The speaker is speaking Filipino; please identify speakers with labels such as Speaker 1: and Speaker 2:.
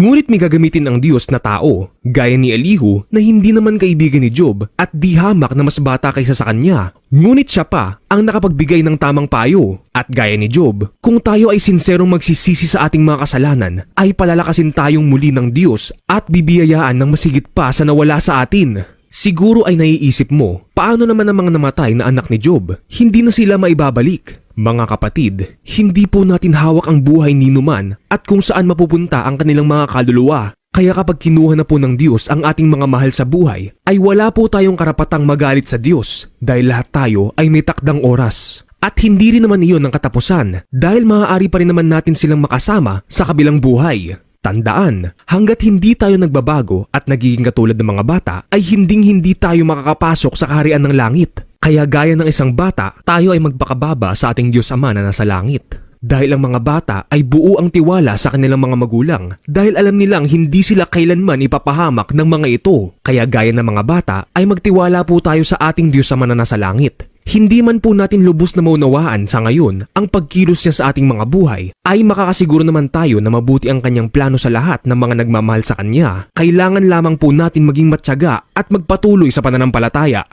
Speaker 1: Ngunit may gagamitin ang Diyos na tao, gaya ni Elihu na hindi naman kaibigan ni Job at di hamak na mas bata kaysa sa kanya. Ngunit siya pa ang nakapagbigay ng tamang payo. At gaya ni Job, kung tayo ay sinserong magsisisi sa ating mga kasalanan, ay palalakasin tayong muli ng Diyos at bibiyayaan ng masigit pa sa nawala sa atin. Siguro ay naiisip mo, paano naman ang mga namatay na anak ni Job? Hindi na sila maibabalik. Mga kapatid, hindi po natin hawak ang buhay ni Numan at kung saan mapupunta ang kanilang mga kaluluwa. Kaya kapag kinuha na po ng Diyos ang ating mga mahal sa buhay, ay wala po tayong karapatang magalit sa Diyos dahil lahat tayo ay may takdang oras. At hindi rin naman iyon ang katapusan dahil maaari pa rin naman natin silang makasama sa kabilang buhay. Tandaan, hanggat hindi tayo nagbabago at nagiging katulad ng mga bata, ay hinding hindi tayo makakapasok sa kaharian ng langit. Kaya gaya ng isang bata, tayo ay magpakababa sa ating Diyos Ama na nasa langit. Dahil ang mga bata ay buo ang tiwala sa kanilang mga magulang dahil alam nilang hindi sila kailanman ipapahamak ng mga ito. Kaya gaya ng mga bata ay magtiwala po tayo sa ating Diyos Ama na nasa langit. Hindi man po natin lubos na maunawaan sa ngayon ang pagkilos niya sa ating mga buhay, ay makakasiguro naman tayo na mabuti ang kanyang plano sa lahat ng mga nagmamahal sa kanya. Kailangan lamang po natin maging matyaga at magpatuloy sa pananampalataya.